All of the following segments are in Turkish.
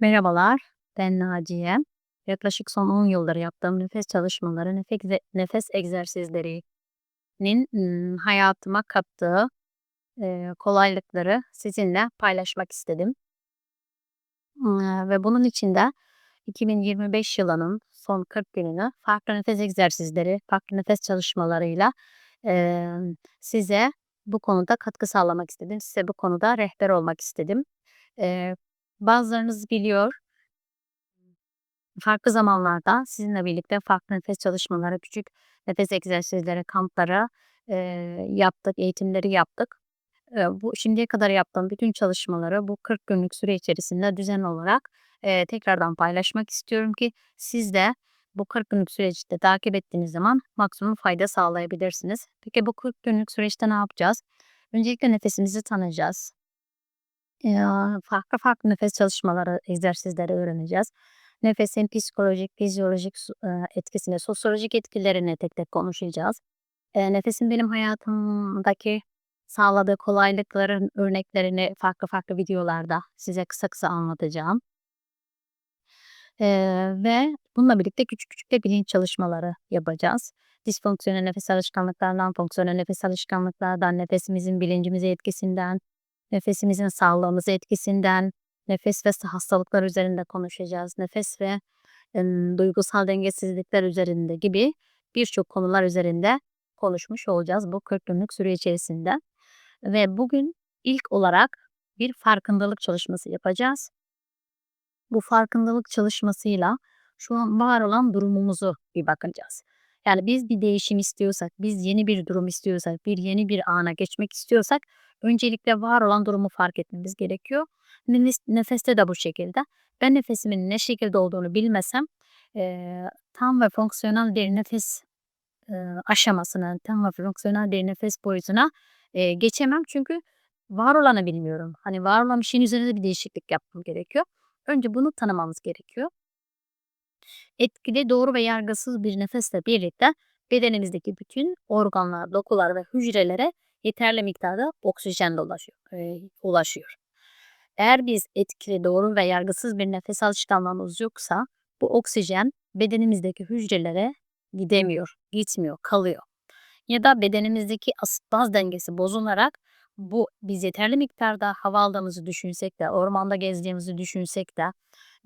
Merhabalar, ben Naciye. Yaklaşık son 10 yıldır yaptığım nefes çalışmaları, nefes, nefes egzersizlerinin ım, hayatıma kattığı kolaylıkları sizinle paylaşmak istedim. Ve bunun için de 2025 yılının son 40 gününü farklı nefes egzersizleri, farklı nefes çalışmalarıyla e, size bu konuda katkı sağlamak istedim. Size bu konuda rehber olmak istedim. Bazılarınız biliyor, farklı zamanlarda sizinle birlikte farklı nefes çalışmaları, küçük nefes egzersizleri, kampları e, yaptık, eğitimleri yaptık. E, bu şimdiye kadar yaptığım bütün çalışmaları bu 40 günlük süre içerisinde düzenli olarak e, tekrardan paylaşmak istiyorum ki siz de bu 40 günlük süreçte takip ettiğiniz zaman maksimum fayda sağlayabilirsiniz. Peki bu 40 günlük süreçte ne yapacağız? Öncelikle nefesimizi tanıyacağız. E, farklı farklı nefes çalışmaları, egzersizleri öğreneceğiz. Nefesin psikolojik, fizyolojik e, etkisini, sosyolojik etkilerini tek tek konuşacağız. E, nefesin benim hayatımdaki sağladığı kolaylıkların örneklerini farklı farklı videolarda size kısa kısa anlatacağım. Eee, ve bununla birlikte küçük küçük de bilinç çalışmaları yapacağız. Disfonksiyonel nefes alışkanlıklarından, fonksiyonel nefes alışkanlıklardan, nefesimizin bilincimize etkisinden, nefesimizin sağlığımıza etkisinden, nefes ve hastalıklar üzerinde konuşacağız. Nefes ve em, duygusal dengesizlikler üzerinde gibi birçok konular üzerinde konuşmuş olacağız bu 40 günlük süre içerisinde. Ve bugün ilk olarak bir farkındalık çalışması yapacağız. Bu farkındalık çalışmasıyla şu an var olan durumumuzu bir bakacağız. Yani biz bir değişim istiyorsak, biz yeni bir durum istiyorsak, bir yeni bir ana geçmek istiyorsak öncelikle var olan durumu fark etmemiz gerekiyor. Nefes, nefeste de bu şekilde. Ben nefesimin ne şekilde olduğunu bilmesem e, tam ve fonksiyonel bir nefes e, aşamasına, tam ve fonksiyonel bir nefes boyutuna e, geçemem. Çünkü var olanı bilmiyorum. Hani var olan bir şeyin üzerinde bir değişiklik yapmam gerekiyor. Önce bunu tanımamız gerekiyor. Etkili, doğru ve yargısız bir nefesle birlikte bedenimizdeki bütün organlar, dokular ve hücrelere yeterli miktarda oksijen ulaşıyor. E, ulaşıyor. Eğer biz etkili, doğru ve yargısız bir nefes alışkanlığımız yoksa bu oksijen bedenimizdeki hücrelere gidemiyor, gitmiyor, kalıyor. Ya da bedenimizdeki asit baz dengesi bozularak bu biz yeterli miktarda hava aldığımızı düşünsek de, ormanda gezdiğimizi düşünsek de,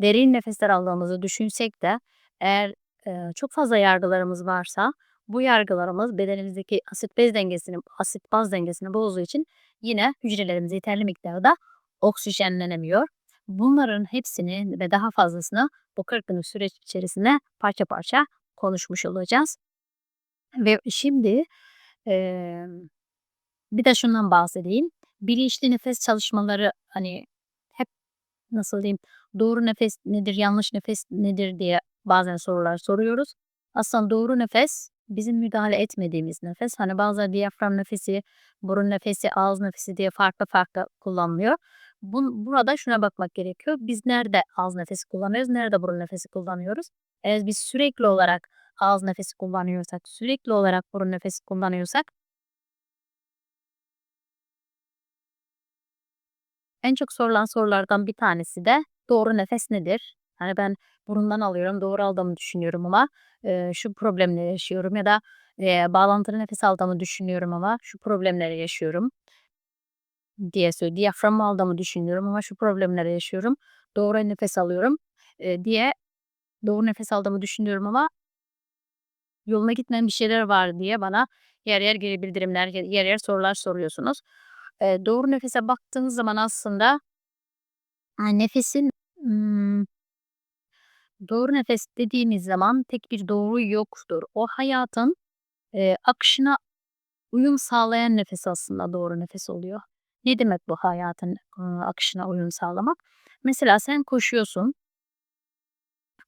derin nefesler aldığımızı düşünsek de eğer e, çok fazla yargılarımız varsa bu yargılarımız bedenimizdeki asit bez dengesini, asit baz dengesini bozduğu için yine hücrelerimiz yeterli miktarda oksijenlenemiyor. Bunların hepsini ve daha fazlasını bu 40 günlük süreç içerisinde parça parça konuşmuş olacağız. Ve şimdi e, bir de şundan bahsedeyim. Bilinçli nefes çalışmaları hani nasıl diyeyim doğru nefes nedir, yanlış nefes nedir diye bazen sorular soruyoruz. Aslında doğru nefes bizim müdahale etmediğimiz nefes. Hani bazıları diyafram nefesi, burun nefesi, ağız nefesi diye farklı farklı kullanılıyor. Bun, burada şuna bakmak gerekiyor. Biz nerede ağız nefesi kullanıyoruz, nerede burun nefesi kullanıyoruz? Eğer biz sürekli olarak ağız nefesi kullanıyorsak, sürekli olarak burun nefesi kullanıyorsak en çok sorulan sorulardan bir tanesi de doğru nefes nedir? Hani ben burundan alıyorum, doğru aldığımı düşünüyorum ama e, şu problemleri yaşıyorum ya da e, bağlantılı nefes aldığımı düşünüyorum ama şu problemleri yaşıyorum diye söylüyor. Diyafram aldığımı düşünüyorum ama şu problemleri yaşıyorum. Doğru nefes alıyorum e, diye doğru nefes aldığımı düşünüyorum ama yoluna gitmeyen bir şeyler var diye bana yer yer geri bildirimler, yer yer sorular soruyorsunuz. E, doğru nefese baktığınız zaman aslında yani nefesin ım, doğru nefes dediğimiz zaman tek bir doğru yoktur. O hayatın e, akışına uyum sağlayan nefes aslında doğru nefes oluyor. Ne demek bu hayatın e, akışına uyum sağlamak? Mesela sen koşuyorsun,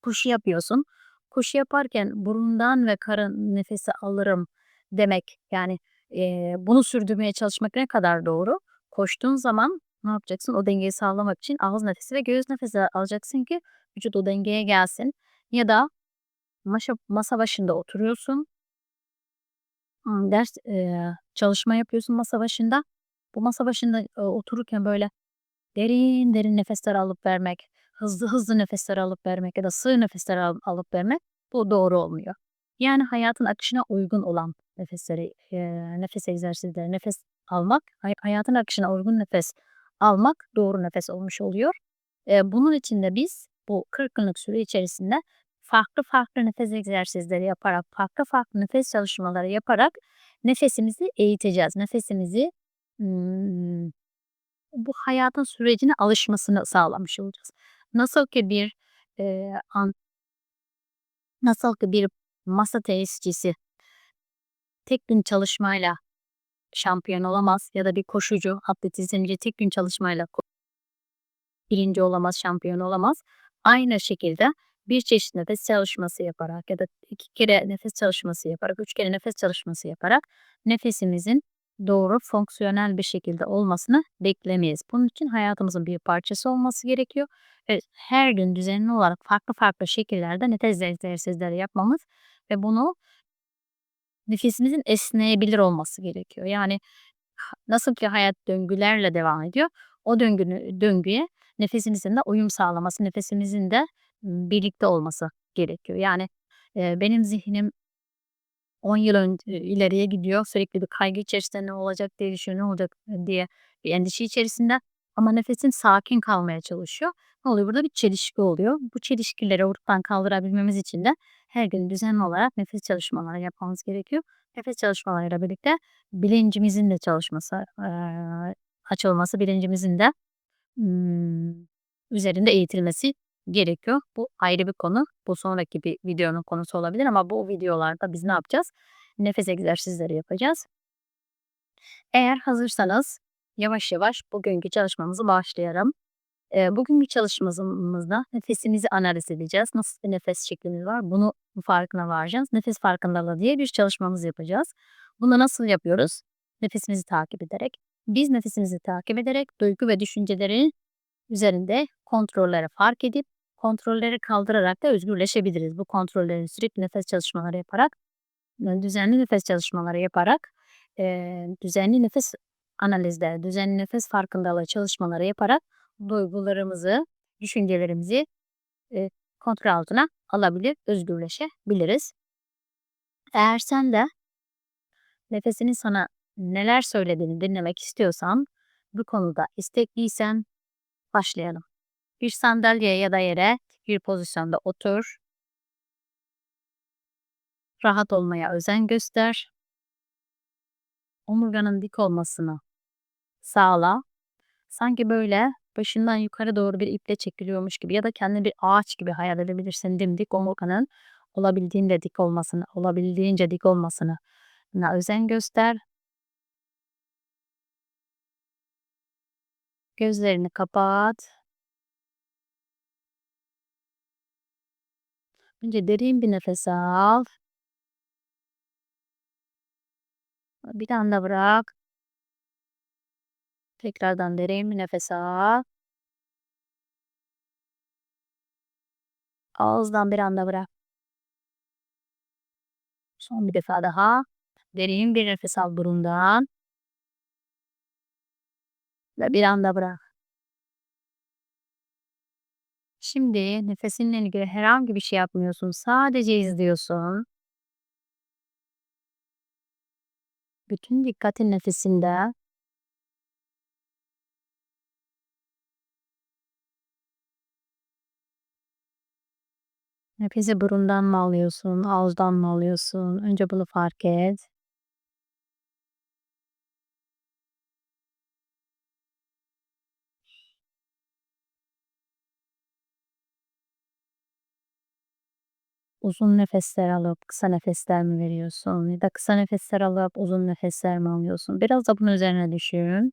koşu yapıyorsun. Koşu yaparken burundan ve karın nefesi alırım demek yani e, bunu sürdürmeye çalışmak ne kadar doğru? Koştuğun zaman ne yapacaksın? O dengeyi sağlamak için ağız nefesi ve göğüs nefesi alacaksın ki vücut o dengeye gelsin. Ya da masa, masa başında oturuyorsun. Ders e, çalışma yapıyorsun masa başında. Bu masa başında e, otururken böyle derin derin nefesler alıp vermek, hızlı hızlı nefesler alıp vermek ya da sığ nefesler al alıp vermek bu doğru olmuyor. Yani hayatın akışına uygun olan nefesleri, eee, nefes egzersizleri, nefes almak, hay hayatın akışına uygun nefes almak doğru nefes olmuş oluyor. Eee, bunun için de biz bu 40 günlük süre içerisinde farklı farklı nefes egzersizleri yaparak, farklı farklı nefes çalışmaları yaparak nefesimizi eğiteceğiz. Nefesimizi, ımm, bu hayatın sürecine alışmasını sağlamış olacağız. Nasıl ki bir, eee, an nasıl ki bir masa tenisçisi tek gün çalışmayla şampiyon olamaz ya da bir koşucu, atletizmci tek gün çalışmayla ko 1'inci olamaz, şampiyon olamaz. Aynı şekilde bir çeşit nefes çalışması yaparak ya da 2 kere nefes çalışması yaparak, 3 kere nefes çalışması yaparak nefesimizin doğru, fonksiyonel bir şekilde olmasını beklemeyiz. Bunun için hayatımızın bir parçası olması gerekiyor ve her gün düzenli olarak farklı farklı şekillerde nefes egzersizleri yapmamız ve bunu nefesimizin esneyebilir olması gerekiyor. Yani nasıl ki hayat döngülerle devam ediyor, o döngünü döngüye nefesimizin de uyum sağlaması, nefesimizin de, birlikte olması gerekiyor. Yani, eee, benim zihnim 10 yıl ön ileriye gidiyor. Sürekli bir kaygı içerisinde ne olacak diye düşünüyor, ne olacak diye bir endişe içerisinde ama nefesim sakin kalmaya çalışıyor. Ne oluyor? Burada bir çelişki oluyor. Bu çelişkileri ortadan kaldırabilmemiz için de her gün düzenli olarak nefes çalışmaları yapmamız gerekiyor. Nefes çalışmalarıyla birlikte bilincimizin de çalışması, eee, açılması, bilincimizin de, üzerinde eğitilmesi gerekiyor. Bu ayrı bir konu. Bu sonraki bir videonun konusu olabilir ama bu videolarda biz ne yapacağız? Nefes egzersizleri yapacağız. Eğer hazırsanız yavaş yavaş bugünkü çalışmamızı başlayalım. Eee, bugünkü çalışmamızda nefesimizi analiz edeceğiz. Nasıl bir nefes şeklimiz var? Bunu farkına varacağız. Nefes farkındalığı diye bir çalışmamız yapacağız. Bunu nasıl yapıyoruz? Nefesimizi takip ederek. Biz nefesimizi takip ederek duygu ve düşüncelerin üzerinde kontrolleri fark edip kontrolleri kaldırarak da özgürleşebiliriz. Bu kontrolleri sürekli nefes çalışmaları yaparak, düzenli nefes çalışmaları yaparak, eee, düzenli nefes analizleri, düzenli nefes farkındalığı çalışmaları yaparak duygularımızı, düşüncelerimizi, eee, kontrol altına alabilir, özgürleşebiliriz. Eğer sen de nefesinin sana neler söylediğini dinlemek istiyorsan, bu konuda istekliysen başlayalım. Bir sandalyeye ya da yere bir pozisyonda otur. Rahat olmaya özen göster. Omurganın dik olmasını sağla. Sanki böyle başından yukarı doğru bir iple çekiliyormuş gibi ya da kendini bir ağaç gibi hayal edebilirsin. Dimdik omurganın olabildiğince dik olmasını, olabildiğince dik olmasını na özen göster. Gözlerini kapat. Önce derin bir nefes al. Bir anda bırak. Tekrardan derin bir nefes al. Ağızdan bir anda bırak. Son bir defa daha. Derin bir nefes al burundan. Ve bir anda bırak. Şimdi nefesinle ilgili herhangi bir şey yapmıyorsun. Sadece izliyorsun. Bütün dikkatin nefesinde. Nefesi burundan mı alıyorsun, ağızdan mı alıyorsun? Önce bunu fark et. Uzun nefesler alıp kısa nefesler mi veriyorsun ya da kısa nefesler alıp uzun nefesler mi alıyorsun? Biraz da bunun üzerine düşün.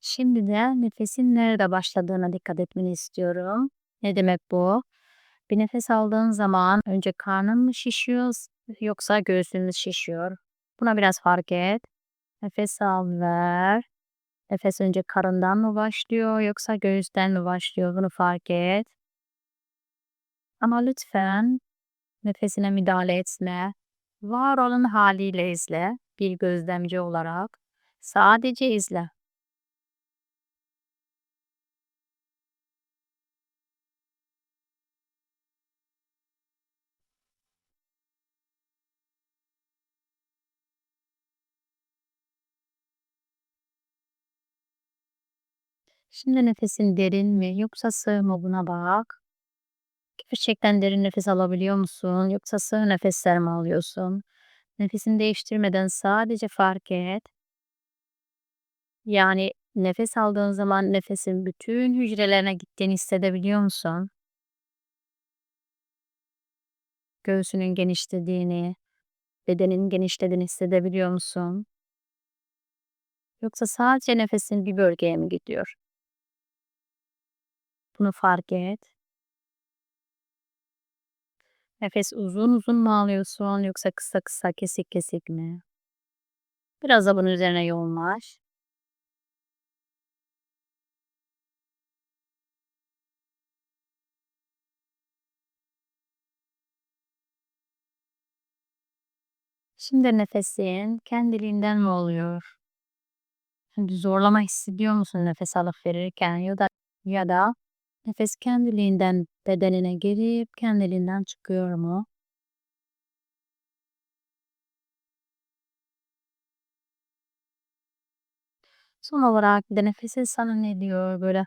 Şimdi de nefesin nerede başladığına dikkat etmeni istiyorum. Ne demek bu? Bir nefes aldığın zaman önce karnın mı şişiyor yoksa göğsün şişiyor? Buna biraz fark et. Nefes al, ver. Nefes önce karından mı başlıyor yoksa göğüsten mi başlıyor bunu fark et. Ama lütfen nefesine müdahale etme. Var olan haliyle izle bir gözlemci olarak. Sadece izle. Şimdi nefesin derin mi yoksa sığ mı buna bak. Gerçekten derin nefes alabiliyor musun yoksa sığ nefesler mi alıyorsun? Nefesini değiştirmeden sadece fark et. Yani nefes aldığın zaman nefesin bütün hücrelerine gittiğini hissedebiliyor musun? Göğsünün genişlediğini, bedenin genişlediğini hissedebiliyor musun? Yoksa sadece nefesin bir bölgeye mi gidiyor? Bunu fark et. Nefes uzun uzun mu alıyorsun yoksa kısa kısa kesik kesik mi? Biraz da bunun üzerine yoğunlaş. Şimdi nefesin kendiliğinden mi oluyor? Şimdi zorlama hissediyor musun nefes alıp verirken ya da ya da nefes kendiliğinden bedenine girip kendiliğinden çıkıyor mu? Son olarak bir de nefesin sana ne diyor? Böyle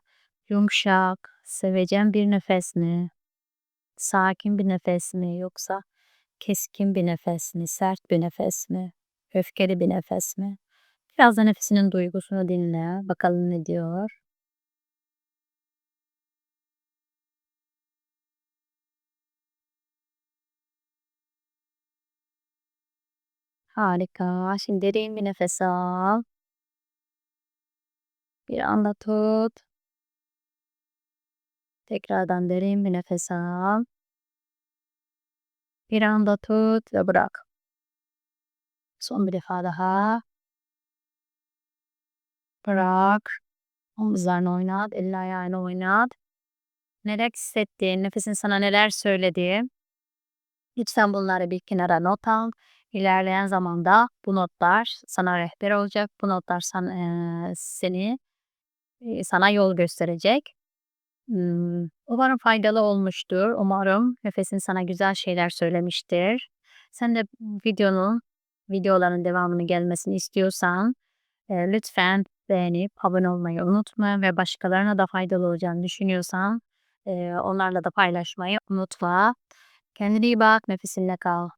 yumuşak, sevecen bir nefes mi? Sakin bir nefes mi yoksa keskin bir nefes mi? Sert bir nefes mi? Öfkeli bir nefes mi? Biraz da nefesinin duygusunu dinle. Bakalım ne diyor? Harika. Şimdi derin bir nefes al. Bir anda tut. Tekrardan derin bir nefes al. Bir anda tut ve bırak. Son bir defa daha. Bırak. Omuzlarını oynat, elini ayağını oynat. Neler hissettiğin, nefesin sana neler söyledi. Lütfen bunları bir kenara not al. İlerleyen zamanda bu notlar sana rehber olacak. Bu notlar san, eee, seni eee, sana yol gösterecek. Hmm, umarım faydalı olmuştur. Umarım nefesin sana güzel şeyler söylemiştir. Sen de videonun, videoların devamını gelmesini istiyorsan eee, lütfen beğenip abone olmayı unutma ve başkalarına da faydalı olacağını düşünüyorsan eee, onlarla da paylaşmayı unutma. Kendine iyi bak, nefesinle kal.